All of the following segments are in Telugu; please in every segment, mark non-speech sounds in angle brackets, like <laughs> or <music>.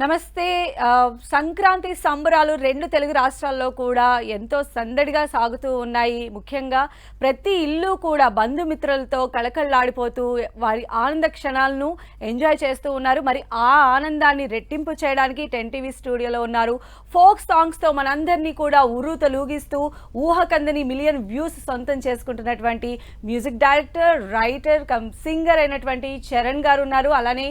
నమస్తే సంక్రాంతి సంబరాలు రెండు తెలుగు రాష్ట్రాల్లో కూడా ఎంతో సందడిగా సాగుతూ ఉన్నాయి. ముఖ్యంగా ప్రతి ఇల్లు కూడా బంధుమిత్రులతో కళకళలాడిపోతూ వారి ఆనంద క్షణాలను ఎంజాయ్ చేస్తూ ఉన్నారు. మరి ఆ ఆనందాన్ని రెట్టింపు చేయడానికి టెన్ టీవీ స్టూడియోలో ఉన్నారు. ఫోక్ సాంగ్స్తో మనందరినీ కూడా ఉర్రు తొలగిస్తూ ఊహకందని మిలియన్ వ్యూస్ సొంతం చేసుకుంటున్నటువంటి music director writer come singer అయినటువంటి చరణ్ గారు ఉన్నారు. అలానే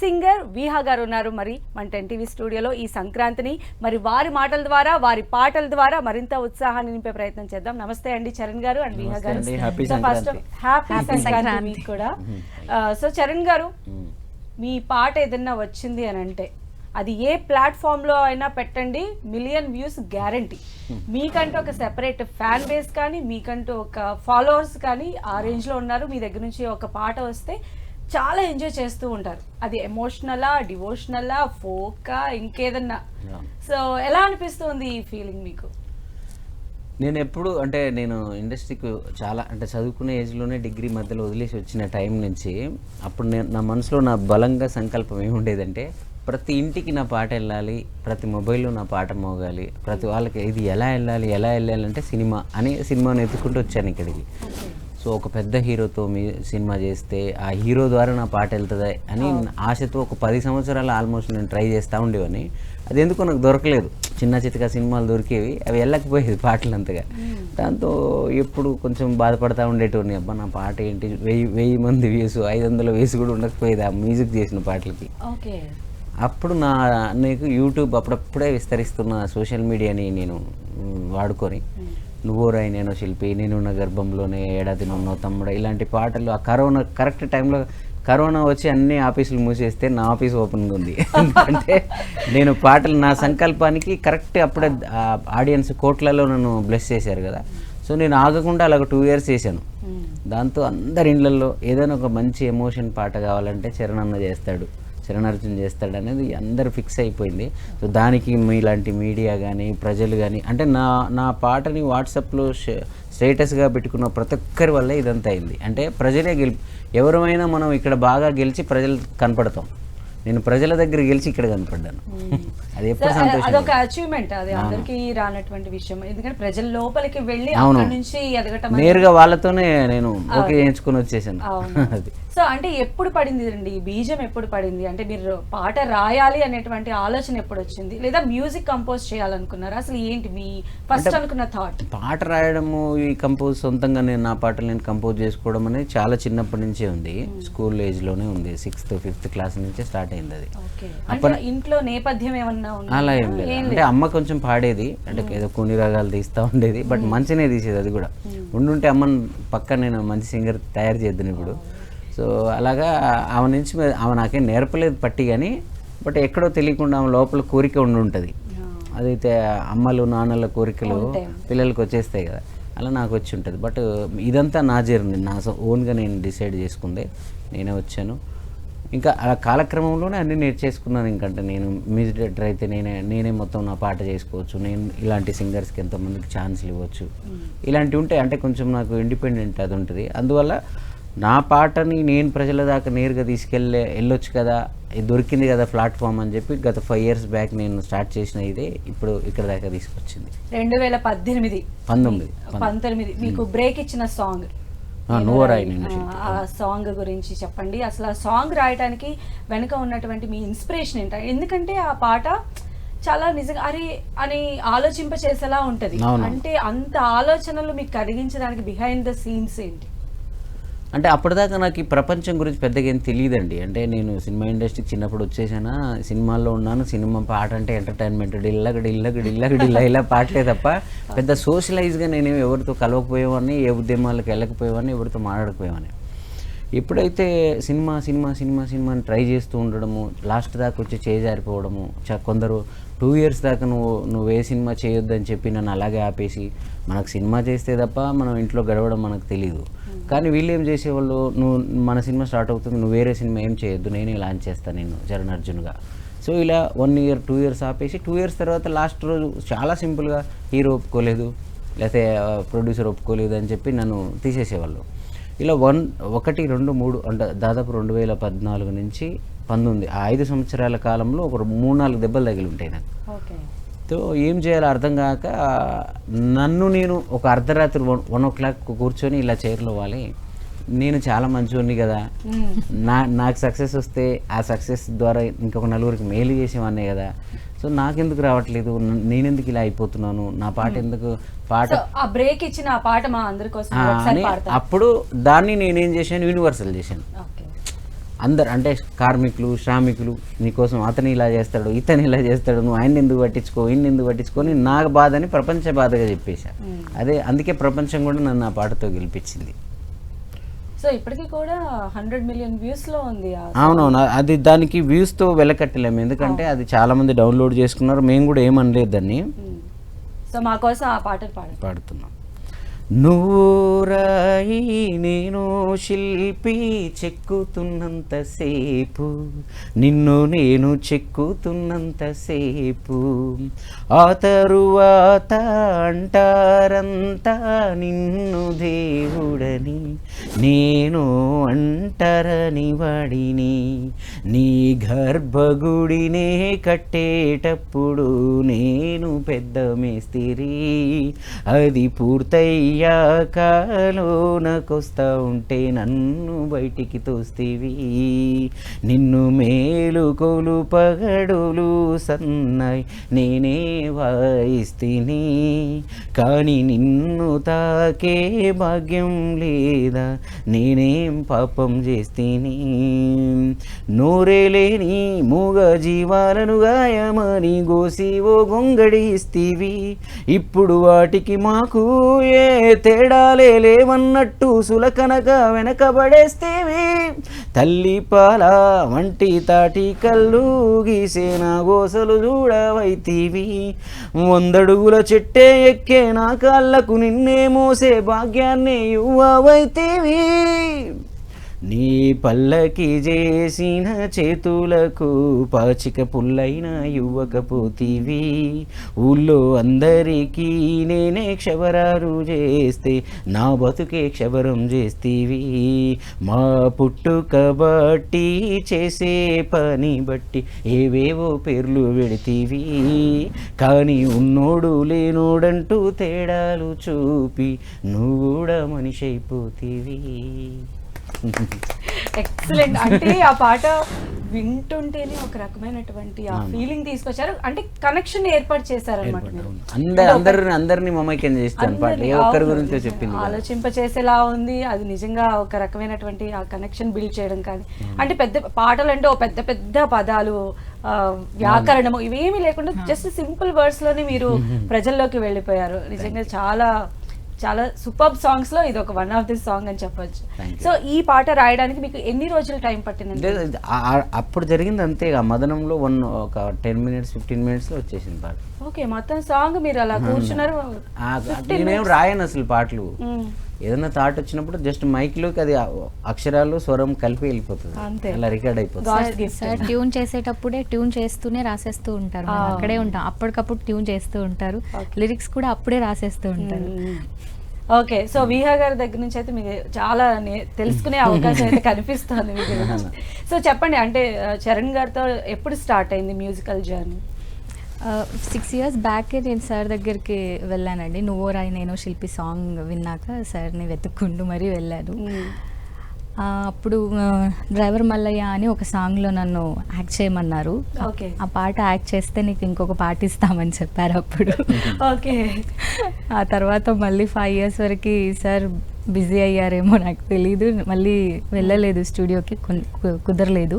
సింగర్ వీహా గారు ఉన్నారు. మరి మన టెన్ టీవీ స్టూడియోలో ఈ సంక్రాంతిని మరి వారి మాటల ద్వారా వారి పాటల ద్వారా మరింత ఉత్సాహాన్ని నింపే ప్రయత్నం చేద్దాం. నమస్తే అండి Charan garu and Viha garu. First. Happy Sankranti. కూడా. సో చరణ్ గారు మీ పాట ఏదన్నా వచ్చింది అని అంటే అది ఏ ప్లాట్ఫామ్లో అయినా పెట్టండి మిలియన్ వ్యూస్ గ్యారంటీ మీకంటూ ఒక సెపరేట్ ఫ్యాన్ బేస్ కానీ మీకంటూ ఒక ఫాలోవర్స్ కానీ ఆ రేంజ్లో ఉన్నారు. మీ దగ్గర నుంచి ఒక పాట వస్తే చాలా ఎంజాయ్ చేస్తూ ఉంటారు. అది ఎమోషనలా డివోషనలా ఫోకా ఇంకేదన్నా. సో ఎలా అనిపిస్తుంది ఈ ఫీలింగ్ మీకు? నేను ఎప్పుడు అంటే నేను ఇండస్ట్రీకి చాలా అంటే చదువుకునే ఏజ్లోనే డిగ్రీ మధ్యలో వదిలేసి వచ్చిన టైం నుంచి అప్పుడు నేను నా మనసులో నా బలంగా సంకల్పం ఏముండేదంటే ప్రతి ఇంటికి నా పాట వెళ్ళాలి ప్రతి మొబైల్లో నా పాట మోగాలి ప్రతి వాళ్ళకి ఇది ఎలా వెళ్ళాలి ఎలా వెళ్ళాలి అంటే సినిమా అని సినిమాని ఎత్తుకుంటూ వచ్చాను ఇక్కడికి. సో ఒక పెద్ద హీరోతో మీ సినిమా చేస్తే ఆ హీరో ద్వారా నా పాట వెళ్తుంది అని ఆశతో ఒక పది సంవత్సరాలు ఆల్మోస్ట్ నేను ట్రై చేస్తూ ఉండేవాడిని అది ఎందుకో నాకు దొరకలేదు. చిన్న చితక సినిమాలు దొరికేవి అవి వెళ్ళకపోయేది పాటలు అంతగా. దాంతో ఎప్పుడు కొంచెం బాధపడతా ఉండేటోని అబ్బా నా పాట ఏంటి? వెయ్యి వెయ్యి మంది వ్యూస్ ఐదు వందల వ్యూస్ కూడా ఉండకపోయేది ఆ మ్యూజిక్ చేసిన పాటలకి. ఓకే. అప్పుడు నా నీకు యూట్యూబ్ అప్పుడప్పుడే విస్తరిస్తున్న సోషల్ మీడియాని నేను వాడుకొని నువ్వో రాయి నేను శిల్పి నేనున్న గర్భంలోనే ఏడాది నున్నో తమ్ముడు. ఇలాంటి పాటలు ఆ కరోనా కరెక్ట్ టైంలో కరోనా వచ్చి అన్ని ఆఫీసులు మూసేస్తే నా ఆఫీస్ ఓపెన్గా ఉంది. <laughs> ఎందుకంటే నేను పాటలు నా సంకల్పానికి కరెక్ట్ అప్పుడే ఆడియన్స్ కోట్లలో నన్ను బ్లెస్ చేశారు కదా. సో నేను ఆగకుండా అలాగ టూ ఇయర్స్ చేశాను. దాంతో అందరి ఇళ్ళల్లో ఏదైనా ఒక మంచి ఎమోషన్ పాట కావాలంటే చరణ్ అన్న చేస్తాడు. అర్జున్ చేస్తాడు అనేది అందరు ఫిక్స్ అయిపోయింది. సో దానికి మీలాంటి మీడియా కానీ ప్రజలు కానీ అంటే నా నా పాటని వాట్సాప్లో స్టేటస్గా పెట్టుకున్న ప్రతి ఒక్కరి వల్ల ఇదంతా అయింది. అంటే ప్రజలే గెలి ఎవరమైనా మనం ఇక్కడ బాగా గెలిచి ప్రజలు కనపడతాం. నేను ప్రజల దగ్గర గెలిచి ఇక్కడ కనపడ్డాను. అది ఎప్పుడు సంతోషం అదొక అచీవ్మెంట్ అది. అందరికీ రానటువంటి విషయం. ఎందుకంటే ప్రజల లోపలికి వెళ్ళి. అక్కడ నుంచి ఎదగటం నేరుగా వాళ్ళతోనే నేను ఓకే చేయించుకొని వచ్చేసాను. <laughs> సో అంటే ఎప్పుడు పడింది అండి ఈ బీజం ఎప్పుడు పడింది? అంటే మీరు పాట రాయాలి అనేటువంటి ఆలోచన ఎప్పుడు వచ్చింది? లేదా మ్యూజిక్ కంపోజ్ చేయాలనుకున్నారా? అసలు ఏంటి మీ ఫస్ట్ అనుకున్న థాట్ పాట రాయడము ఈ కంపోజ్ సొంతంగా నేను నా పాటలు నేను కంపోజ్ చేసుకోవడం అనేది చాలా చిన్నప్పటి నుంచే ఉంది. స్కూల్ ఏజ్లోనే ఉంది. సిక్స్త్ ఫిఫ్త్ క్లాస్ నుంచే స్టార్ట్ అయింది అది అంటే ఇంట్లో నేపథ్యం ఏమన్నా? అలా ఏం లేదు. అంటే అమ్మ కొంచెం పాడేది. అంటే ఏదో కొన్ని రాగాలు తీస్తూ ఉండేది. బట్ మంచినే తీసేది అది కూడా. ఉండుంటే అమ్మని పక్క నేను మంచి సింగర్ తయారు చేద్దాను ఇప్పుడు. సో అలాగా ఆమె నుంచి ఆమె నాకేం నేర్పలేదు పట్టి కానీ బట్ ఎక్కడో తెలియకుండా ఆమె లోపల కోరిక ఉండి ఉంటుంది అదైతే అమ్మలు నాన్నల కోరికలు పిల్లలకి వచ్చేస్తాయి కదా. అలా నాకు వచ్చి ఉంటుంది. బట్ ఇదంతా నా జర్నీ. నా ఓన్గా నేను డిసైడ్ చేసుకుందే. నేనే వచ్చాను. ఇంకా అలా కాలక్రమంలోనే అన్నీ నేర్చేసుకున్నాను ఇంకంటే నేను మ్యూజిక్ డైరెక్టర్ అయితే నేనే నేనే మొత్తం నా పాట చేసుకోవచ్చు నేను ఇలాంటి సింగర్స్కి ఎంతోమందికి ఛాన్స్లు ఇవ్వచ్చు. ఇలాంటివి ఉంటాయి అంటే కొంచెం నాకు ఇండిపెండెంట్ అది ఉంటుంది. అందువల్ల నా పాటని నేను ప్రజల దాకా నేరుగా తీసుకెళ్ళే వెళ్ళొచ్చు కదా దొరికింది కదా ప్లాట్ఫామ్ అని చెప్పి గత ఫైవ్ ఇయర్స్ బ్యాక్ నేను స్టార్ట్ చేసిన ఇదే ఇప్పుడు ఇక్కడ దాకా తీసుకొచ్చింది. రెండు వేల పద్దెనిమిది. పంతొమ్మిది పంతొమ్మిది. మీకు బ్రేక్ ఇచ్చిన సాంగ్. ఆ, సాంగ్ గురించి చెప్పండి. అసలు ఆ సాంగ్ రాయడానికి వెనుక ఉన్నటువంటి మీ ఇన్స్పిరేషన్ ఏంటి? ఎందుకంటే ఆ పాట చాలా నిజంగా అరే అని ఆలోచింప చేసేలా ఉంటది. అంటే అంత ఆలోచనలు మీకు కలిగించడానికి బిహైండ్ ద సీన్స్ ఏంటి? అంటే అప్పటిదాకా నాకు ఈ ప్రపంచం గురించి పెద్దగా ఏం తెలియదండి. అంటే నేను సినిమా ఇండస్ట్రీకి చిన్నప్పుడు వచ్చేసానా సినిమాల్లో ఉన్నాను సినిమా పాట అంటే ఎంటర్టైన్మెంట్ డిల్లగ ఇల్లగడి ఇల్లగడి డిల్ల ఇలా పాటలే తప్ప పెద్ద సోషలైజ్గా నేనేమి ఎవరితో కలవకపోయేవాడిని ఏ ఉద్యమాలకు వెళ్ళకపోయేవాడిని ఎవరితో మాట్లాడకపోయేవాడిని. ఎప్పుడైతే సినిమా సినిమా సినిమా సినిమా అని ట్రై చేస్తూ ఉండడము లాస్ట్ దాకా వచ్చి చేజారిపోవడము చ కొందరు టూ ఇయర్స్ దాకా నువ్వు నువ్వు ఏ సినిమా చేయొద్దని చెప్పి నన్ను అలాగే ఆపేసి మనకు సినిమా చేస్తే తప్ప మనం ఇంట్లో గడవడం మనకు తెలియదు కానీ వీళ్ళు ఏం చేసేవాళ్ళు? నువ్వు మన సినిమా స్టార్ట్ అవుతుంది నువ్వు వేరే సినిమా ఏం చేయొద్దు నేనే లాంచ్ చేస్తాను నేను చరణ్ అర్జున్గా. సో ఇలా వన్ ఇయర్ టూ ఇయర్స్ ఆపేసి టూ ఇయర్స్ తర్వాత లాస్ట్ రోజు చాలా సింపుల్గా హీరో ఒప్పుకోలేదు లేకపోతే ప్రొడ్యూసర్ ఒప్పుకోలేదు అని చెప్పి నన్ను తీసేసేవాళ్ళు. ఇలా వన్ ఒకటి రెండు మూడు అంటే దాదాపు రెండు వేల పద్నాలుగు నుంచి పంతొమ్మిది ఆ ఐదు సంవత్సరాల కాలంలో ఒక మూడు నాలుగు దెబ్బలు తగిలి ఉంటాయి నాకు. సో ఏం చేయాలో అర్థం కాక నన్ను నేను ఒక అర్ధరాత్రి వన్ వన్ ఓ క్లాక్ కూర్చొని ఇలా చైర్లో వాలి. నేను చాలా మంచివాడిని కదా. నా నాకు సక్సెస్ వస్తే ఆ సక్సెస్ ద్వారా ఇంకొక నలుగురికి మేలు చేసేవాడినే కదా. సో నాకెందుకు రావట్లేదు? నేనెందుకు ఇలా అయిపోతున్నాను? నా పాట ఎందుకు? పాట ఆ బ్రేక్ ఇచ్చిన ఆ పాట మా అందరి కోసం అప్పుడు దాన్ని నేనేం చేశాను? యూనివర్సల్ చేశాను. అందరు అంటే కార్మికులు శ్రామికులు నీకోసం అతను ఇలా చేస్తాడు ఇతను ఇలా చేస్తాడు నువ్వు ఆయన ఎందుకు పట్టించుకో ఈయన ఎందుకు పట్టించుకొని నాకు బాధని ప్రపంచ బాధగా చెప్పేశా అదే అందుకే ప్రపంచం కూడా నన్ను ఆ పాటతో గెలిపించింది. సో ఇప్పటికీ కూడా హండ్రెడ్ మిలియన్ వ్యూస్లో ఉంది అవునవును అది దానికి వ్యూస్తో వెలకట్టలేము. ఎందుకంటే అది చాలా మంది డౌన్లోడ్ చేసుకున్నారు. మేము కూడా ఏమనలేదు దాన్ని. సో మా కోసం ఆ పాడండి. పాడుతున్నాం. నువ్వు నేను శిల్పి చెక్కుతున్నంతసేపు నిన్ను నేను చెక్కుతున్నంతసేపు. ఆ తరువాత అంటారంతా నిన్ను దేవుడని నేను అంటరని వాడిని. నీ గర్భగుడినే కట్టేటప్పుడు నేను పెద్ద మేస్తిరి అది పూర్తయ్య నకొస్తా ఉంటే నన్ను బయటికి తోస్తివి. నిన్ను మేలు కోలు పగడులు సన్నాయి నేనే వాయిస్తిని. కానీ నిన్ను తాకే భాగ్యం లేదా నేనేం పాపం చేస్తేని. నోరే లేని మూగ జీవాలను గాయమని గోసి ఓ గొంగడిస్తీవి ఇప్పుడు వాటికి మాకు ఏ తేడాలే లేవన్నట్టు సులకనగా వెనకబడేస్తేవి. తల్లి పాల వంటి తాటి కళ్ళు గీసేన గోసలు చూడవైతీవి. వందడుగుల చెట్టే ఎక్కే నా కాళ్ళకు నిన్నే మోసే భాగ్యాన్ని యువవైతీవి నీ పల్లకి చేసిన చేతులకు పాచిక పుల్లైన యువకపోతివి ఊళ్ళో అందరికీ నేనే క్షవరారు చేస్తే నా బతుకే క్షవరం చేస్తీవి. మా పుట్టుక బట్టి చేసే పని బట్టి ఏవేవో పేర్లు పెడితీవి. కానీ ఉన్నోడు లేనోడంటూ తేడాలు చూపి నువ్వు కూడా మనిషి అయిపోతీవి. ఎక్సలెంట్ అంటే ఆ పాట వింటుంటేనే ఒక రకమైనటువంటి ఆ ఫీలింగ్ తీసుకొచ్చారు. అంటే కనెక్షన్ ఏర్పాటు చేశారనమాట. అందరు అందరిని అందరినీ మమైక్యం చేస్తాను పాట. ఏ ఒక్కరి గురించో చెప్పింది. ఆలోచింప చేసేలా ఉంది. అది నిజంగా ఒక రకమైనటువంటి ఆ కనెక్షన్ బిల్డ్ చేయడం కానీ. అంటే పెద్ద పాటలు అంటే ఓ పెద్ద పెద్ద పదాలు ఆ, వ్యాకరణము ఇవేమీ లేకుండా జస్ట్ సింపుల్ వర్డ్స్లోనే మీరు <laughs> ప్రజల్లోకి వెళ్ళిపోయారు. నిజంగా చాలా చాలా సూపర్ సాంగ్స్లో ఇది ఒక వన్ ఆఫ్ ది సాంగ్ అని చెప్పొచ్చు. సో ఈ పాట రాయడానికి మీకు ఎన్ని రోజులు టైం ఆ- అప్పుడు జరిగింది అంతే మదనంలో వన్ ఒక టెన్ మినిట్స్ ఫిఫ్టీన్ మినిట్స్లో వచ్చేసింది పాట. ఓకే మొత్తం సాంగ్ మీరు అలా కూర్చున్నారు నేనేం రాయను అసలు పాటలు. ఏదైనా థాట్ వచ్చినప్పుడు జస్ట్ మైక్లోకి అది ఆ అక్షరాలు స్వరం కలిపి వెళ్ళిపోతుంది. అంతే. అలా రికార్డ్ అయిపోతుంది. సార్ ట్యూన్ చేసేటప్పుడే ట్యూన్ చేస్తూనే రాసేస్తూ ఉంటారు. మేము అక్కడే ఉంటాం. అప్పటికప్పుడు ట్యూన్ చేస్తూ ఉంటారు. లిరిక్స్ కూడా అప్పుడే రాసేస్తూ ఉంటారు. ఓకే సో విహా గారి దగ్గర నుంచి అయితే మీకు చాలా తెలుసుకునే అవకాశం అయితే కనిపిస్తుంది <laughs> సో చెప్పండి అంటే చరణ్ గారితో ఎప్పుడు స్టార్ట్ అయింది musical journey six years back నేను సార్ దగ్గరికి వెళ్ళానండి. నువ్వో రాయి నేను శిల్పి సాంగ్ విన్నాక సార్ని వెతుక్కుంటూ మరీ వెళ్ళాను. అప్పుడు డ్రైవర్ మల్లయ్య అని ఒక సాంగ్లో నన్ను యాక్ట్ చేయమన్నారు. ఓకే. ఆ పాట యాక్ట్ చేస్తే నీకు ఇంకొక పాట ఇస్తామని చెప్పారు అప్పుడు. <laughs> ఓకే. ఆ తర్వాత మళ్ళీ ఫైవ్ ఇయర్స్ వరకు సార్ బిజీ అయ్యారేమో నాకు తెలీదు. మళ్ళీ వెళ్ళలేదు స్టూడియోకి కుదరలేదు.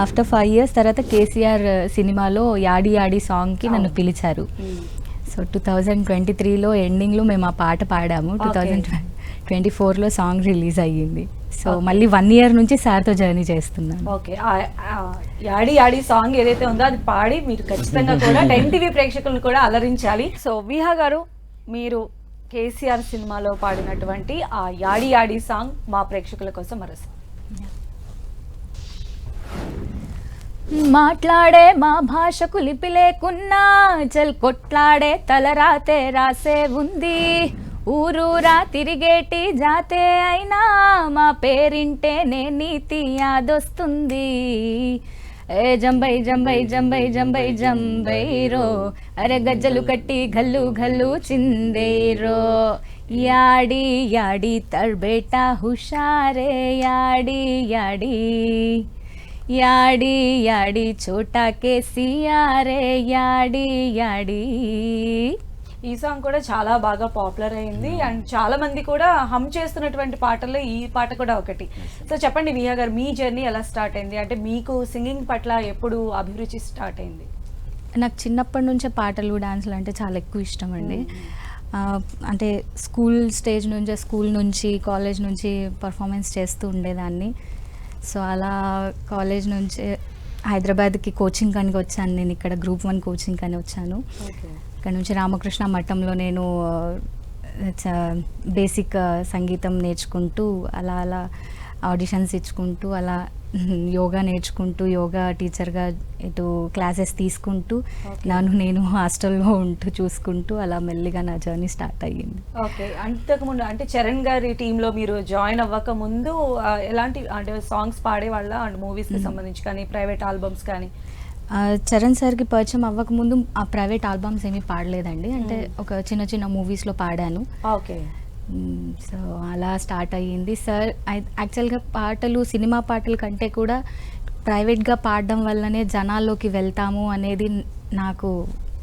ఆఫ్టర్ ఫైవ్ ఇయర్స్ తర్వాత కేసీఆర్ సినిమాలో యాడి యాడి సాంగ్కి నన్ను పిలిచారు. సో టూ థౌజండ్ ట్వంటీ త్రీలో ఎండింగ్లో మేము ఆ పాట పాడాము. టూ థౌజండ్ ట్వంటీ ఫోర్లో సాంగ్ రిలీజ్ అయ్యింది. సో మళ్ళీ వన్ ఇయర్ నుంచి సార్తో జర్నీ చేస్తున్నాను. ఓకే. యాడి యాడి సాంగ్ ఏదైతే ఉందో అది పాడి మీరు ఖచ్చితంగా కూడా <laughs> టెన్ టీవీ ప్రేక్షకులను కూడా అలరించాలి. సో విహా గారు మీరు కేసీఆర్ సినిమాలో పాడినటువంటి ఆ యాడి యాడి సాంగ్ మా ప్రేక్షకుల కోసం మరోసారి. మాట్లాడే మా భాషకు లిపి లేకున్నా చల్ కొట్లాడే తలరాతే రాసే ఉంది. ఊరూరా తిరిగేటి జాతే అయినా మా పేరింటేనే నీతి యాదొస్తుంది. ఏ జంబై జంబై జంబై జంబై జంబై రో అరే గజ్జలు కట్టి గల్లు గల్లు చిందేరో. యాడి యాడి తడ్బేటా హుషారే యాడి యాడి యాడి యాడి చోటా కేసీఆరే యాడి యాడి. ఈ సాంగ్ కూడా చాలా బాగా పాపులర్ అయింది. అండ్ చాలా మంది కూడా హమ్ చేస్తున్నటువంటి పాటల్లో ఈ పాట కూడా ఒకటి. సో చెప్పండి విహా గారు మీ జర్నీ ఎలా స్టార్ట్ అయింది? అంటే మీకు సింగింగ్ పట్ల ఎప్పుడు అభిరుచి స్టార్ట్ అయింది? నాకు చిన్నప్పటి నుంచే పాటలు డాన్సులు అంటే చాలా ఎక్కువ ఇష్టం అండి. ఆ, అంటే స్కూల్ స్టేజ్ నుంచే స్కూల్ నుంచి కాలేజ్ నుంచి పర్ఫార్మెన్స్ చేస్తూ ఉండేదాన్ని. సో అలా కాలేజ్ నుంచి హైదరాబాద్కి కోచింగ్ అని వచ్చాను. నేను ఇక్కడ గ్రూప్ వన్ కోచింగ్ అని వచ్చాను. ఇక్కడ నుంచి రామకృష్ణ మఠంలో నేను బేసిక్ సంగీతం నేర్చుకుంటూ అలా అలా ఆడిషన్స్ ఇచ్చుకుంటూ అలా <laughs> యోగా నేర్చుకుంటూ యోగా టీచర్గా ఇటు క్లాసెస్ తీసుకుంటూ. నన్ను నేను హాస్టల్లో ఉంటూ చూసుకుంటూ అలా మెల్లిగా నా జర్నీ స్టార్ట్ అయ్యింది. ఓకే. అంతకుముందు అంటే చరణ్ గారి టీంలో మీరు జాయిన్ అవ్వక ముందు ఎలాంటి అంటే సాంగ్స్ పాడేవాళ్ళ? అండ్ మూవీస్కి సంబంధించి కానీ ప్రైవేట్ ఆల్బమ్స్ కానీ? చరణ్ సార్కి పరిచయం అవ్వకముందు ఆ ప్రైవేట్ ఆల్బమ్స్ ఏమీ పాడలేదండి. అంటే ఒక చిన్న చిన్న మూవీస్లో పాడాను. ఓకే. సో అలా స్టార్ట్ అయ్యింది. సార్ యాక్చువల్గా పాటలు సినిమా పాటల కంటే కూడా ప్రైవేట్గా పాడడం వల్లనే జనాల్లోకి వెళ్తాము అనేది నాకు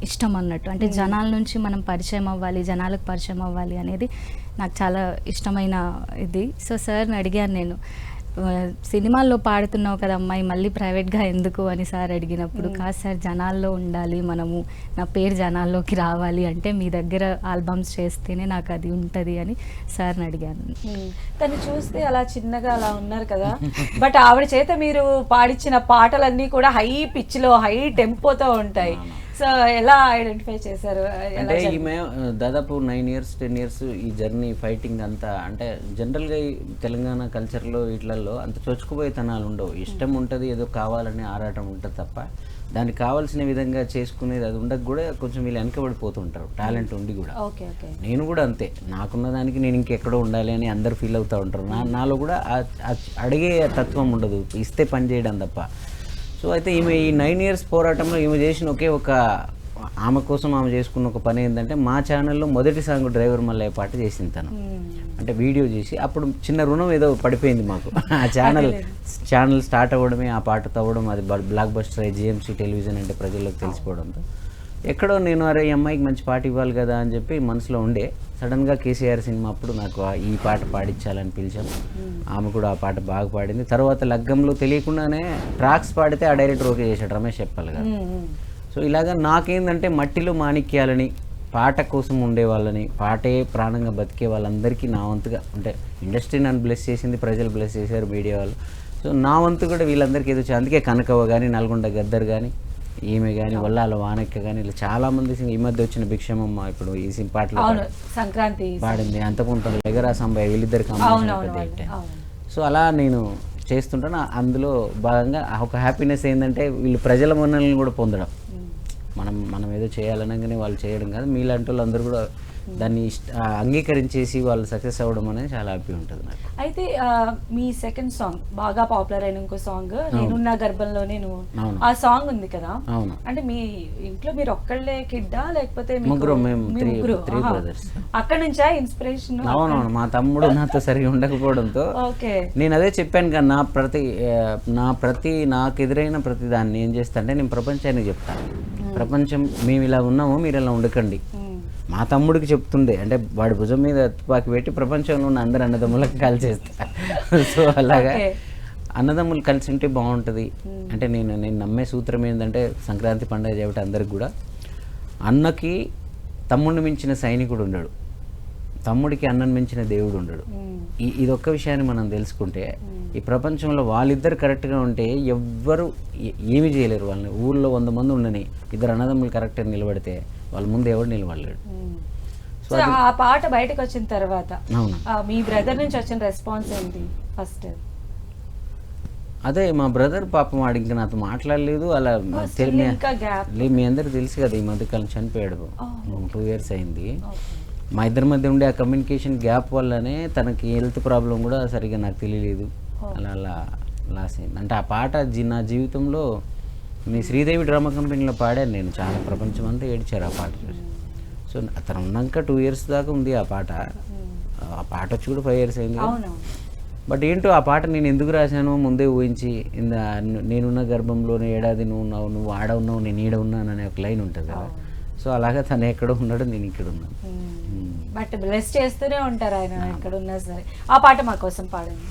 ఇష్టం అన్నట్టు. అంటే జనాల నుంచి మనం పరిచయం అవ్వాలి జనాలకు పరిచయం అవ్వాలి అనేది నాకు చాలా ఇష్టమైన ఇది. సో సార్ని అడిగాను నేను "ఆ, సినిమాల్లో పాడుతున్నావు కదా అమ్మాయి మళ్ళీ ప్రైవేట్గా ఎందుకు అని సార్ అడిగినప్పుడు కాదు సార్ జనాల్లో ఉండాలి మనము నా పేరు జనాల్లోకి రావాలి అంటే మీ దగ్గర ఆల్బమ్స్ చేస్తేనే నాకు అది ఉంటుంది అని సార్ని అడిగాను. మ్మ్. తను చూస్తే అలా చిన్నగా అలా ఉన్నారు కదా. బట్ ఆవిడ చేత మీరు పాడించిన పాటలన్నీ కూడా హై పిచ్లో హై టెంపోతో ఉంటాయి. సో ఎలా ఐడెంటిఫై చేశారు? అంటే? ఈమె దాదాపు నైన్ ఇయర్స్ టెన్ ఇయర్స్ ఈ జర్నీ ఫైటింగ్ అంతా అంటే జనరల్గా ఈ తెలంగాణ కల్చర్లో వీటిలలో అంత చొచ్చుకుపోయేతనాలు ఉండవు. ఇష్టం ఉంటుంది ఏదో కావాలని ఆరాటం ఉంటుంది తప్ప దానికి కావాల్సిన విధంగా చేసుకునేది అది ఉండక కూడా కొంచెం వీళ్ళు వెనకబడిపోతుంటారు. టాలెంట్ ఉండి కూడా. నేను కూడా అంతే. నాకున్న దానికి నేను ఇంకెక్కడో ఉండాలి అని అందరు ఫీల్ అవుతూ ఉంటారు. నా నాలో కూడా అడిగే తత్వం ఉండదు. ఇస్తే పని చేయడం తప్ప. సో అయితే ఈమె ఈ నైన్ ఇయర్స్ పోరాటంలో ఈమె చేసిన ఒకే ఒక ఆమె కోసం ఆమె చేసుకున్న ఒక పని ఏంటంటే మా ఛానల్లో మొదటి సాంగ్ డ్రైవర్ మల్లయ్య పాట చేసింది తను. అంటే వీడియో చేసి అప్పుడు చిన్న రుణం ఏదో పడిపోయింది మాకు. ఆ ఛానల్ ఛానల్ స్టార్ట్ అవ్వడమే ఆ పాట తవ్వడం అది బ్లాక్ బస్టర్ జిఎంసీ టెలివిజన్ అంటే ప్రజలకు తెలిసిపోవడంతో. ఎక్కడో నేను అరే ఈ అమ్మాయికి మంచి పాట ఇవ్వాలి కదా అని చెప్పి మనసులో ఉండే. సడన్గా కేసీఆర్ సినిమా అప్పుడు నాకు ఈ పాట పాడించాలని పిలిచాం. ఆమె కూడా ఆ పాట బాగా పాడింది. తర్వాత లగ్గంలో తెలియకుండానే ట్రాక్స్ పాడితే ఆ డైరెక్టర్ ఓకే చేశాడు రమేష్ చెప్పాలి కదా. సో ఇలాగా నాకేందంటే మట్టిలో మాణిక్యాలని పాట కోసం ఉండే వాళ్ళని పాటే ప్రాణంగా బతికే వాళ్ళందరికీ నా వంతుగా అంటే ఇండస్ట్రీ నన్ను బ్లెస్ చేసింది ప్రజలు బ్లెస్ చేశారు మీడియా వాళ్ళు. సో నా వంతు కూడా వీళ్ళందరికీ ఏదో చే- అందుకే కనకవ్వ కానీ నల్గొండ గద్దర్ కానీ ఈమె కానీ వల్లాల వానక్క కానీ ఇలా చాలా మంది ఈ మధ్య వచ్చిన భిక్షమమ్మ ఇప్పుడు ఈ సి- పాటలు అవును పాడి- సంక్రాంతి పాడింది. అంతకుంత లెగరా సంబాయ్ వీళ్ళిద్దరు సో అలా నేను చేస్తుంటాను. అందులో భాగంగా ఒక హ్యాపీనెస్ ఏంటంటే వీళ్ళు ప్రజల మన్నలను కూడా పొందడం. మనం మనం ఏదో చేయాలనగానే వాళ్ళు చేయడం కాదు. మీలాంటి వాళ్ళు అందరూ కూడా దాన్ని అంగీకరించేసి వాళ్ళు సక్సెస్ అవ్వడం అనేది చాలా హ్యాపీ ఉంటుంది నాకు. అయితే మీ సెకండ్ సాంగ్ బాగా పాపులర్ అయిన ఇంకో సాంగ్ నేనున్న గర్భంలో నేను. ఆ సాంగ్ ఉంది కదా? అంటే మీ ఇంట్లో మీరు ఒక్కళ్ళే కిడ్డా లేకపోతే ముగ్గురం మేము ఆహా. brothers. అక్కడ నుంచా ఇన్స్పిరేషన్? అవునవును మా తమ్ముడు నాతో సరిగా ఉండకపోవడంతో ఓకే. నేను అదే చెప్పాను కదా నా ప్రతి నా ప్రతి నాకు ఎదురైన ప్రతి దాన్ని ఏం చేస్తా అంటే నేను ప్రపంచానికి చెప్తాను. ప్రపంచం మేము ఇలా ఉన్నాము మీరు ఇలా ఉండకండి. మా తమ్ముడికి చెప్తుండే అంటే వాడి భుజం మీద తుపాకి పెట్టి ప్రపంచంలో ఉన్న అందరు అన్నదమ్ములకు కలిసేస్తా <laughs> సో అలాగా. అన్నదమ్ములు కలిసి ఉంటే బాగుంటుంది అంటే నేను నేను నమ్మే సూత్రం ఏంటంటే సంక్రాంతి పండుగ చేయబట్టి అందరికి కూడా అన్నకి తమ్ముడిని మించిన సైనికుడు ఉండడు. తమ్ముడికి అన్నను మించిన దేవుడు ఉండడు. ఈ ఇదొక్క విషయాన్ని మనం తెలుసుకుంటే ఈ ప్రపంచంలో వాళ్ళిద్దరు కరెక్ట్గా ఉంటే ఎవ్వరు ఏమీ చేయలేరు వాళ్ళని. ఊళ్ళో వంద మంది ఉండని ఇద్దరు అన్నదమ్ములు కరెక్ట్గా నిలబడితే వాళ్ళ ముందు ఎవడు నిలబడలేడు. సో ఆ పాట బయటకు వచ్చిన తర్వాత మీ బ్రదర్ నుంచి వచ్చిన రెస్పాన్స్ ఏంటి ఫస్ట్? అదే మా బ్రదర్ పాపం వాడు ఇంకా నాతో మాట్లాడలేదు అలా మీ- అందరికి తెలుసు కదా ఈ మధ్యకాలం చనిపోయాడు. టూ ఇయర్స్ అయింది. మా ఇద్దరి మధ్య ఉండే ఆ కమ్యూనికేషన్ గ్యాప్ వల్లనే తనకి హెల్త్ ప్రాబ్లం కూడా సరిగా నాకు తెలియలేదు. అలా అలా లాస్ అయింది. అంటే ఆ పాట నా జీవితంలో మీ శ్రీదేవి డ్రామా కంపెనీలో పాడాను నేను. చాలా ప్రపంచం అంతా ఏడ్చారు ఆ పాట చూసి. సో అతను ఉన్నాక టూ ఇయర్స్ దాకా ఉంది ఆ పాట. ఆ పాట వచ్చి కూడా ఫైవ్ ఇయర్స్ అయింది బట్ ఏంటో ఆ పాట నేను ఎందుకు రాశానో ముందే ఊహించి ఇంద నేనున్న గర్భంలోనే ఏడాది నువ్వు ఉన్నావు నువ్వు ఆడ ఉన్నావు నేను ఈడ ఉన్నాను అనే ఒక లైన్ ఉంటుంది కదా. సో అలాగా తను ఎక్కడో ఉన్నాడు నేను ఇక్కడ ఉన్నాను. బట్ బ్లెస్ చేస్తూనే ఉంటారు ఆయన ఎక్కడ ఉన్నా సరే. ఆ పాట మా కోసం పాడండి.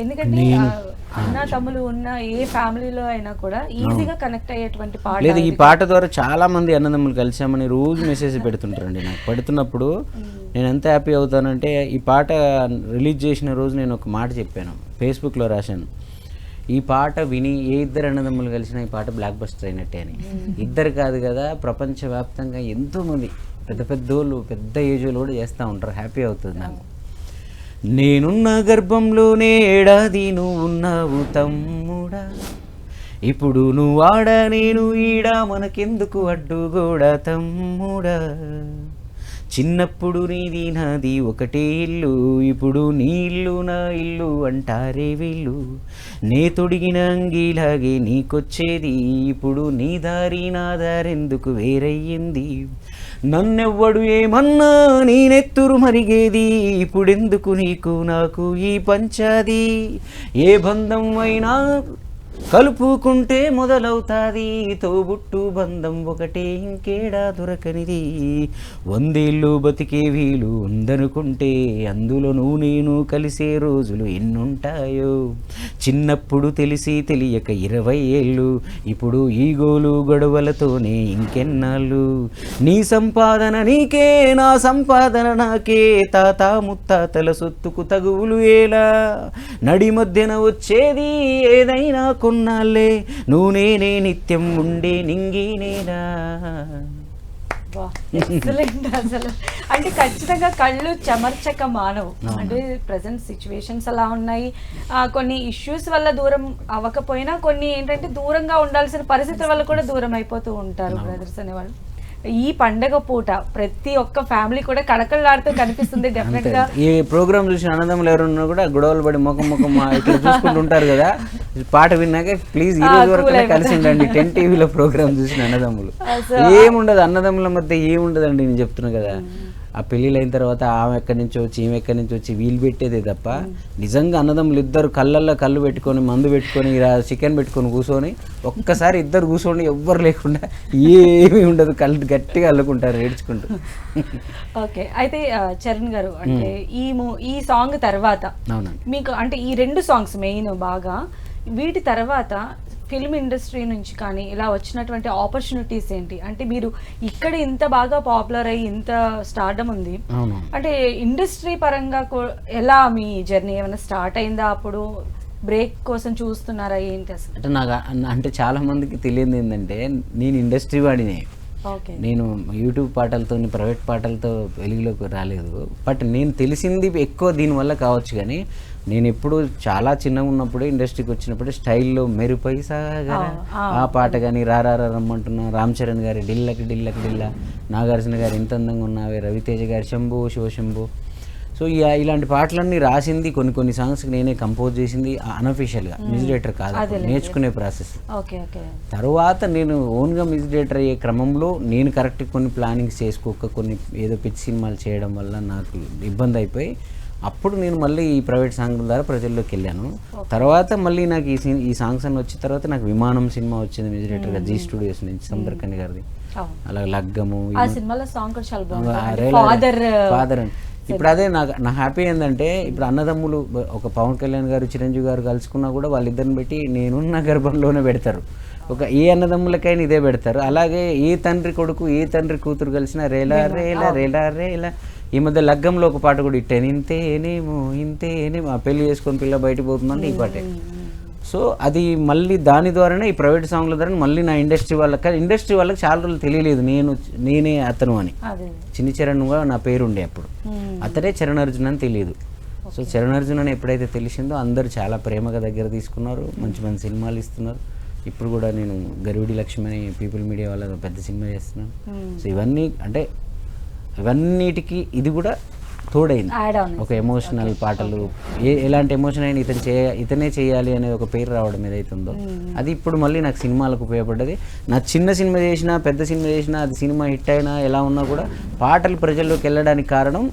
ఎందుకంటే అన్న తమ్ములు ఉన్న ఏ ఫ్యామిలీలో అయినా కూడా ఈజీగా కనెక్ట్ అయ్యేటువంటి పాట లేదు ఈ పాట ద్వారా చాలా మంది అన్నదమ్ములు కలిసామని రోజు మెసేజ్ పెడుతుంటారండి నాకు. పెడుతున్నప్పుడు నేను ఎంత హ్యాపీ అవుతానంటే ఈ పాట రిలీజ్ చేసిన రోజు నేను ఒక మాట చెప్పాను. ఫేస్బుక్లో రాశాను. ఈ పాట విని ఏ ఇద్దరు అన్నదమ్ములు కలిసినా ఈ పాట బ్లాక్ బస్టర్ అయినట్టే అని. ఇద్దరు కాదు కదా ప్రపంచవ్యాప్తంగా ఎంతోమంది పెద్ద పెద్దోళ్ళు పెద్ద ఏజ్ వాళ్ళు కూడా చేస్తూ ఉంటారు. హ్యాపీ అవుతుంది నాకు. నేనున్న గర్భంలోనే ఏడాది నువ్వు ఉన్నావు తమ్ముడా. ఇప్పుడు నువ్వు ఆడ నేను ఈడ మనకెందుకు అడ్డుగోడ తమ్ముడా. చిన్నప్పుడు నీది నాది ఒకటే ఇల్లు ఇప్పుడు నీ ఇల్లు నా ఇల్లు అంటారే వీళ్ళు. నే తొడిగిన అంగీలాగే నీకొచ్చేది ఇప్పుడు నీ దారి నా దారెందుకు వేరయ్యింది? నన్నెవ్వడు ఏమన్నా నేనెత్తురు మరిగేది? ఇప్పుడెందుకు నీకు? నాకు ఈ పంచాది. ఏ బంధం అయినా కలుపుకుంటే మొదలవుతాది తోబుట్టు బంధం ఒకటే ఇంకేడా దొరకనిది. వందేళ్ళు బతికే వీలు ఉందనుకుంటే అందులోనూ నేను కలిసే రోజులు ఎన్నుంటాయో. చిన్నప్పుడు తెలిసి తెలియక ఇరవై ఏళ్ళు ఇప్పుడు ఈగోలు గొడవలతోనే ఇంకెన్నాళ్ళు. నీ సంపాదన నీకే నా సంపాదన నాకే తాత ముత్తాతల సొత్తుకు తగువులు ఎలా నడి మధ్యన వచ్చేది ఏదైనా కొన్నాళ్ళే నువ్వు నేనే నిత్యం ఉండే వా, excellent అసలు. అంటే ఖచ్చితంగా కళ్ళు చెమర్చక మానవు. అంటే ప్రజెంట్ సిచ్యువేషన్స్ అలా ఉన్నాయి. ఆ, కొన్ని ఇష్యూస్ వల్ల దూరం అవ్వకపోయినా కొన్ని ఏంటంటే దూరంగా ఉండాల్సిన పరిస్థితుల వల్ల కూడా దూరం అయిపోతూ ఉంటారు బ్రదర్స్ అనేవాళ్ళు. ఈ పండగ పూట ప్రతి ఒక్క ఫ్యామిలీ కూడా కడకళ్ళాడుతూ కనిపిస్తుంది డెఫినెట్గా. ఈ ప్రోగ్రామ్ చూసిన అన్నదమ్ములు ఎవరున్నా కూడా గొడవలు పడి ముఖం ముఖం మా ఇట్లా చూసుకుంటూ ఉంటారు కదా పాట విన్నాక ప్లీజ్ ఈ రోజు వరకు కలిసి ఉండండి. టెన్ టీవీలో ప్రోగ్రామ్ చూసిన అన్నదమ్ములు ఏముండదు అన్నదమ్ముల మధ్య ఏముండదండి నేను చెప్తున్నా కదా. ఆ పెళ్ళిళ్ళు అయిన తర్వాత ఆమె ఎక్కడి నుంచి వచ్చి ఈమె ఎక్కడి నుంచి వచ్చి వీలు పెట్టేదే తప్ప నిజంగా అన్నదమ్ములు ఇద్దరు కళ్ళల్లో కళ్ళు పెట్టుకొని మందు పెట్టుకొని ఇలా చికెన్ పెట్టుకొని కూర్చొని ఒక్కసారి ఇద్దరు కూర్చొని ఎవ్వరు లేకుండా ఏమీ ఉండదు. కళ్ళు గట్టిగా అల్లుకుంటారు ఏడ్చుకుంటూ. ఓకే. అయితే చరణ్ గారు అంటే ఈ ఈ సాంగ్ తర్వాత మీకు అంటే ఈ రెండు సాంగ్స్ మెయిన్ బాగా వీటి తర్వాత ఫిల్మ్ ఇండస్ట్రీ నుంచి కానీ ఇలా వచ్చినటువంటి ఆపర్చునిటీస్ ఏంటి? అంటే మీరు ఇక్కడ ఇంత బాగా పాపులర్ అయ్యి ఇంత స్టార్డమ్ ఉంది. అంటే ఇండస్ట్రీ పరంగా ఎలా మీ జర్నీ ఏమైనా స్టార్ట్ అయిందా అప్పుడు? బ్రేక్ కోసం చూస్తున్నారా ఏంటి అసలు? అంటే నాకు అంటే చాలా మందికి తెలియదు ఏంటంటే నేను ఇండస్ట్రీ వాడినే. ఓకే. నేను యూట్యూబ్ పాటలతో ప్రైవేట్ పాటలతో వెలుగులోకి రాలేదు. బట్ నేను తెలిసింది ఎక్కువ దీనివల్ల కావచ్చు కానీ నేను ఎప్పుడు చాలా చిన్నగా ఉన్నప్పుడే ఇండస్ట్రీకి వచ్చినప్పుడు స్టైల్లో మెరుపై సాగరా. ఆ పాట కానీ రారా రమ్మంటున్నా రామ్ చరణ్ గారి డిల్లకి డిల్లకి డిల్ల నాగార్జున గారు ఎంత అందంగా ఉన్నావే రవితేజ గారి శంభు శివ శంభు. సో ఇలాంటి పాటలన్నీ రాసింది కొన్ని కొన్ని సాంగ్స్కి నేనే కంపోజ్ చేసింది అనఫిషియల్గా మ్యూజిక్ డైరెక్టర్ కాదు నేర్చుకునే ప్రాసెస్. తర్వాత నేను ఓన్గా మ్యూజిక్ డైరెక్టర్ అయ్యే క్రమంలో నేను కరెక్ట్ కొన్ని ప్లానింగ్స్ చేసుకోక కొన్ని ఏదో పిచ్చి సినిమాలు చేయడం వల్ల నాకు ఇబ్బంది అయిపోయి అప్పుడు నేను మళ్ళీ ఈ ప్రైవేట్ సాంగ్ల ద్వారా ప్రజల్లోకి వెళ్ళాను. తర్వాత మళ్ళీ నాకు ఈ ఈ సాంగ్స్ అన్ని వచ్చిన తర్వాత నాకు విమానం సినిమా వచ్చింది మ్యూజిక్ డైరెక్టర్గా జీ స్టూడియోస్ నుంచి సందర్కని గారిది. అలా లగ్గము సాంగ్ ఫాదర్ అని. ఇప్పుడు అదే నాకు నా హ్యాపీ ఏంటంటే ఇప్పుడు అన్నదమ్ములు ఒక పవన్ కళ్యాణ్ గారు చిరంజీవి గారు కలుసుకున్నా కూడా వాళ్ళిద్దరిని పెట్టి నేనున్న గర్భంలోనే పెడతారు. ఒక ఏ అన్నదమ్ములకైనా ఇదే పెడతారు. అలాగే ఏ తండ్రి కొడుకు ఏ తండ్రి కూతురు కలిసినా రేలా రేలా. రేలా రేలా ఈ మధ్య లగ్గంలో ఒక పాట కూడా ఇట్టాను ఇంతేనేమో ఇంతేనేమో ఆ పెళ్ళి చేసుకొని పిల్ల బయటకు పోతుందంటే ఈ పాటే. సో అది మళ్ళీ దాని ద్వారానే ఈ ప్రైవేట్ సాంగ్ల ద్వారా మళ్ళీ నా ఇండస్ట్రీ వాళ్ళకి కానీ ఇండస్ట్రీ వాళ్ళకి చాలా రోజులు తెలియలేదు. నేను నేనే అతను అని. చిన్ని చరణ్ కూడా నా పేరు ఉండే అప్పుడు. అతడే చరణ్ అర్జున్ అని తెలియదు సో చరణ్ అర్జున్ అని ఎప్పుడైతే తెలిసిందో అందరూ చాలా ప్రేమగా దగ్గర తీసుకున్నారు. మంచి మంచి సినిమాలు ఇస్తున్నారు. ఇప్పుడు కూడా నేను గరుడి లక్ష్మి అని పీపుల్ మీడియా వాళ్ళ పెద్ద సినిమా చేస్తున్నాను. సో ఇవన్నీ అంటే ఇవన్నిటికీ ఇది కూడా తోడైంది. ఒక ఎమోషనల్ పాటలు ఏ ఎలాంటి ఎమోషన్ అయినా ఇతను చేయ ఇతనే చేయాలి అనే ఒక పేరు రావడం ఏదైతుందో. అది ఇప్పుడు మళ్ళీ నాకు సినిమాలకు ఉపయోగపడ్డది. నా చిన్న సినిమా చేసినా పెద్ద సినిమా చేసినా అది సినిమా హిట్ అయినా ఎలా ఉన్నా కూడా పాటలు ప్రజల్లోకి వెళ్ళడానికి కారణం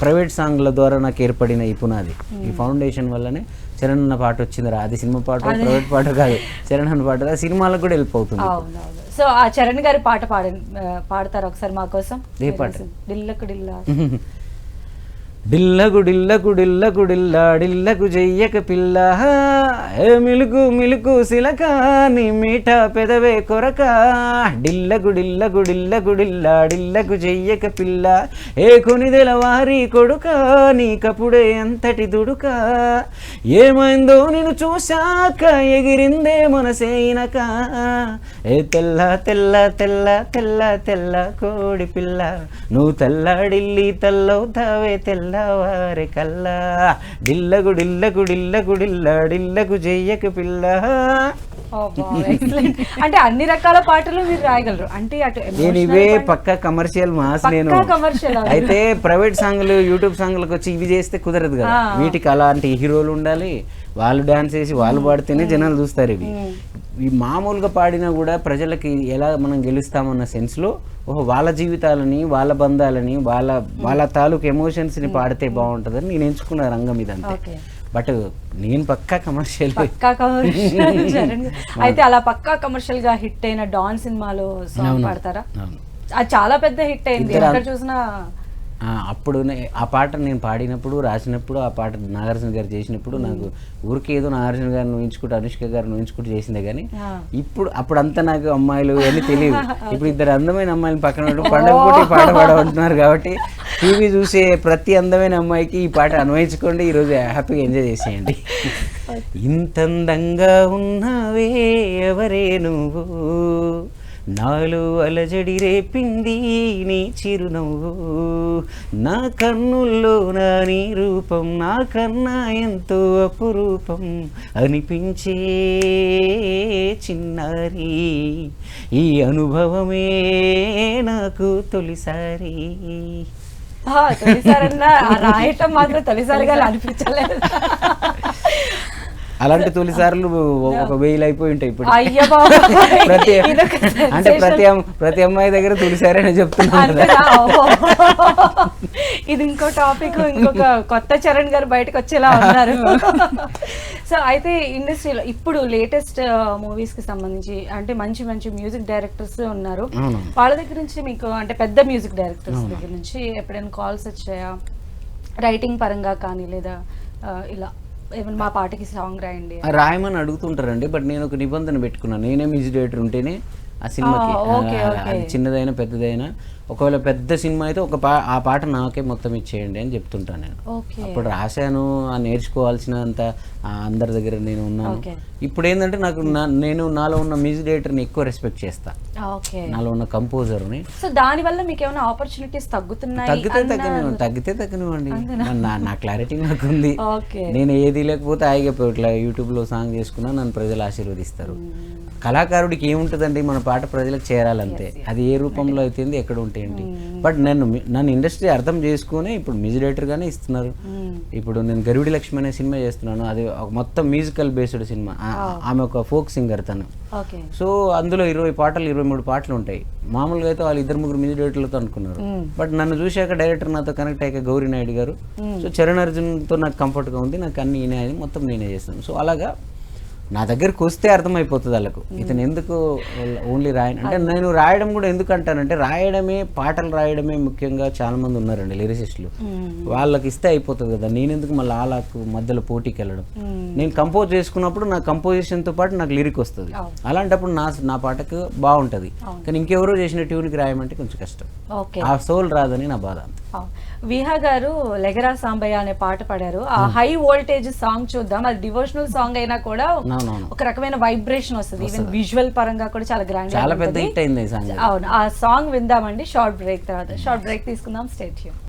ప్రైవేట్ సాంగ్ల ద్వారా నాకు ఏర్పడిన ఈ పునాది. ఈ ఫౌండేషన్ వల్లనే చరణ్ అన్న పాట వచ్చిందిరా. అది సినిమా పాట ప్రైవేట్ పాట కాదు. చరణ్ అన్న పాట సినిమాలకు కూడా హెల్ప్ అవుతుంది. సో ఆ చరణ్ గారి పాట పాడ పాడతారు ఒకసారి మా కోసం ఏ పాట? <laughs> డిల్లకు డిల్లకు డిల్లకు డిల్లా డిల్లకు చెయ్యక పిల్ల. ఏ మిలుకు మిలుకు సిలక నీ మీఠ పెదవే కొరక. డిల్లకు డిల్లకు డిల్లకు డిల్లా డిల్లకు చెయ్యక పిల్ల. ఏ కొనిదెల వారి కొడుక నీ కపుడే అంతటి దుడుక. ఏమైందో నేను చూశాక ఎగిరిందే మనసేనక ఏ తెల్ల తెల్ల తెల్ల తెల్ల తెల్ల కోడి పిల్ల. నువ్వు తెల్లాడిల్లి తెల్లవుతావే తెల్లవారి కల్లా. డిల్లకు డిల్లకు డిల్లకు డిల్ల డిల్లకు చెయ్యక పిల్ల. అంటే అన్ని రకాల పాటలు మీరు రాయగలరు. అంటే అటు నేను ఇవే పక్క కమర్షియల్ మాస్ నేను. అవును. అయితే ప్రైవేట్ సాంగ్లు యూట్యూబ్ సాంగ్లకు వచ్చి ఇవి చేస్తే కుదరదు కదా. వీటికి అలాంటి హీరోలు ఉండాలి. వాళ్ళు డాన్స్ చేసి వాళ్ళు పాడితేనే జనాలు చూస్తారు ఇవి. ఈ మామూలుగా పాడినా కూడా ప్రజలకి ఎలా మనం గెలుస్తామన్న సెన్స్లో ఓహో వాళ్ళ జీవితాలని వాళ్ళ బంధాలని వాళ్ళ వాళ్ళ తాలూకు ఎమోషన్స్ని పాడితే బాగుంటుందని నేను ఎంచుకున్న రంగం ఇదంతా బట్ నేను పక్కా కమర్షియల్ పక్కా <laughs> కమర్షియల్. అయితే అలా పక్కా కమర్షియల్గా హిట్ అయిన డాన్ సినిమాలో సాంగ్ పాడతారా? అది చాలా పెద్ద హిట్ అయింది. ఎక్కడ చూసినా అప్పుడు ఆ పాట నేను పాడినప్పుడు రాసినప్పుడు ఆ పాట నాగార్జున గారు చేసినప్పుడు నాకు ఊరికి ఏదో నాగార్జున గారిని ఊహించుకుంటూ అనుష్క గారిని ఊహించుకుంటూ చేసిందే కానీ. ఇప్పుడు అప్పుడు అంతా నాకు అమ్మాయిలు అని తెలియదు. <laughs> ఇప్పుడు ఇద్దరు అందమైన అమ్మాయిలు పక్కన పండగ పూట పాట పాడుతున్నారు కాబట్టి టీవీ చూసే ప్రతి అందమైన అమ్మాయికి ఈ పాట అన్వయించుకోండి ఈరోజు హ్యాపీగా ఎంజాయ్ చేసేయండి. ఇంత అందంగా ఉన్నావే ఎవరే నువ్వు? నాలో అలజడి రేపింది నీ చిరునవ్వు. నా కన్నుల్లో నా నీ రూపం నా కన్నా ఎంతో అపురూపం అనిపించే చిన్నారి. ఈ అనుభవమే నాకు తొలిసారి. తొలిసారన్నా రాయటం మాత్రం తొలిసారిగా అనిపించలేదు. అలాంటి తొలిసార్లు ఒక వెయ్యి అయిపోయి ఉంటాయి ఇప్పుడు. ప్రతి అంటే ప్రతి ప్రతి అమ్మాయి దగ్గర తొలిసారని చెప్తున్నాను కదా అంతేనా? ఓహో. ఇది ఇంకో టాపిక్ ఇంకొక కొత్త చరణ్ గారు బయటకు వచ్చేలా ఉన్నారు సో అయితే ఇండస్ట్రీలో ఇప్పుడు లేటెస్ట్ మూవీస్కి సంబంధించి అంటే మంచి మంచి మ్యూజిక్ డైరెక్టర్స్ ఉన్నారు. వాళ్ళ దగ్గర నుంచి మీకు అంటే పెద్ద మ్యూజిక్ డైరెక్టర్స్ దగ్గర నుంచి ఎప్పుడైనా కాల్స్ వచ్చాయా రైటింగ్ పరంగా కానీ లేదా ఇలా ఏమైనా మా పాటకి సాంగ్ రాయండి రాయమని అడుగుతుంటారండి బట్ నేను ఒక నిబంధన పెట్టుకున్నాను. నేనే మ్యూజిక్ డైరెక్టర్ ఉంటేనే ఆ సినిమాకి. చిన్నదైనా పెద్దదైనా. ఒకవేళ పెద్ద సినిమా అయితే ఒక పా ఆ పాట నాకే మొత్తం ఇచ్చేయండి అని చెప్తుంటాను నేను. అప్పుడు రాశాను ఆ నేర్చుకోవాల్సినంత అందరి దగ్గర నేను ఉన్నాను. ఇప్పుడు ఏంటంటే నాకు నేను నాలో ఉన్న మ్యూజిక్ డైరెక్టర్ని ఎక్కువ రెస్పెక్ట్ చేస్తా. నాలో ఉన్న కంపోజర్ని. సో దాని వల్ల మీకు ఏమైనా ఆపర్చునిటీస్ తగ్గుతున్నాయి తగ్గితే తగ్గనివ్వండి తగ్గితే తగ్గనివ్వండి. నా నా క్లారిటీ నాకు ఉంది నేను ఏది లేకపోతే హాయిగా పోయి ఇట్లా యూట్యూబ్లో సాంగ్ చేసుకున్నా నన్ను ప్రజలు ఆశీర్వదిస్తారు. కళాకారుడికి ఏముంటుందండి? మన పాట ప్రజలకు చేరాలంతే. అది ఏ రూపంలో అయితేంది ఎక్కడ ఉంటే ఏంటి? బట్ నన్ను నన్ను ఇండస్ట్రీ అర్థం చేసుకుని ఇప్పుడు మ్యూజిక్ డైరెక్టర్గానే ఇస్తున్నారు. ఇప్పుడు నేను గరుడి లక్ష్మి అనే సినిమా చేస్తున్నాను. అది ఒక మొత్తం మ్యూజికల్ బేస్డ్ సినిమా. ఆ- ఆమె ఒక ఫోక్ సింగర్ తను. సో అందులో ఇరవై పాటలు ఇరవై మూడు పాటలు ఉంటాయి. మామూలుగా అయితే వాళ్ళు ఇద్దరు ముగ్గురు మ్యూజిక్ అనుకున్నారు. బట్ నన్ను చూశాక డైరెక్టర్ నాతో కనెక్ట్ అయ్యాక గౌరీ నాయుడు గారు. సో చరణ్ అర్జున్తో నాకు కంఫర్ట్గా ఉంది. నాకు అన్ని ఈయన అని మొత్తం నేనే చేస్తాను. సో అలాగా నా దగ్గరకు వస్తే అర్థమైపోతుంది వాళ్ళకు. ఇతను ఎందుకు ఓన్లీ రాయను అంటే నేను రాయడం కూడా ఎందుకు అంటానంటే రాయడమే పాటలు రాయడమే ముఖ్యంగా చాలా మంది ఉన్నారండి లిరిసిస్టులు. వాళ్ళకి ఇస్తే అయిపోతుంది కదా నేను ఎందుకు మళ్ళీ వాళ్ళకు మధ్యలో పోటీకి వెళ్ళడం నేను కంపోజ్ చేసుకున్నప్పుడు నా కంపోజిషన్తో పాటు నాకు లిరిక్ వస్తుంది. అలాంటప్పుడు నా నా పాటకు బాగుంటుంది. కానీ ఇంకెవరో చేసిన ట్యూన్కి రాయమంటే కొంచెం కష్టం. ఆ సోల్ రాదని నా బాధ. అంతే విహా గారు లెగరా సాంబయ్య అనే పాట పాడారు. ఆ హై వోల్టేజ్ సాంగ్ చూద్దాం. అది డివోషనల్ సాంగ్ అయినా కూడా ఒక రకమైన వైబ్రేషన్ వస్తుంది. ఈవెన్ విజువల్ పరంగా కూడా చాలా గ్రాండ్ చాలా పెద్ద హిట్ అయింది అవును. ఆ సాంగ్ విందామండి. షార్ట్ బ్రేక్ తర్వాత. షార్ట్ బ్రేక్ తీసుకుందాం. స్టేట్